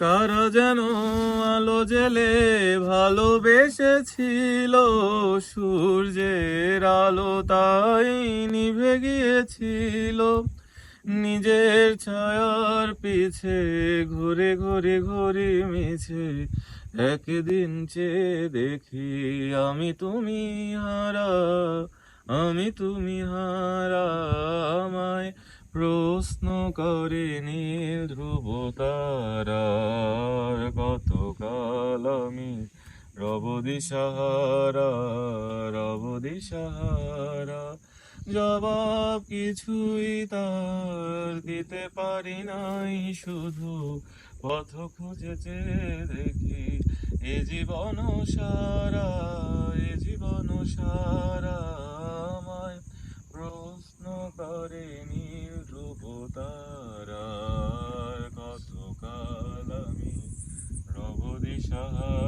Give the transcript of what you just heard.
কারা যেন আলো জেলে ভালোবেসেছিল। সূর্যের আলো তাই নিভে গিয়েছিল। নিজের ছায়ার পিছে ঘুরে ঘুরে ঘুরে মিছে একদিন চেয়ে দেখি, আমি তুমি হারা, আমি তুমি হারা, আমায় প্রশ্ন করে নীল ধ্রুব তারার কতকাল আমি রব দিশাহারা রব দিশাহারা, জবাব কিছুই তার দিতে পারি নাই, শুধু পথ খুঁজেছে দেখি এ জীবন সারা এ জীবন সারা আমায় প্রশ্ন করে নীল ধ্রুব তারার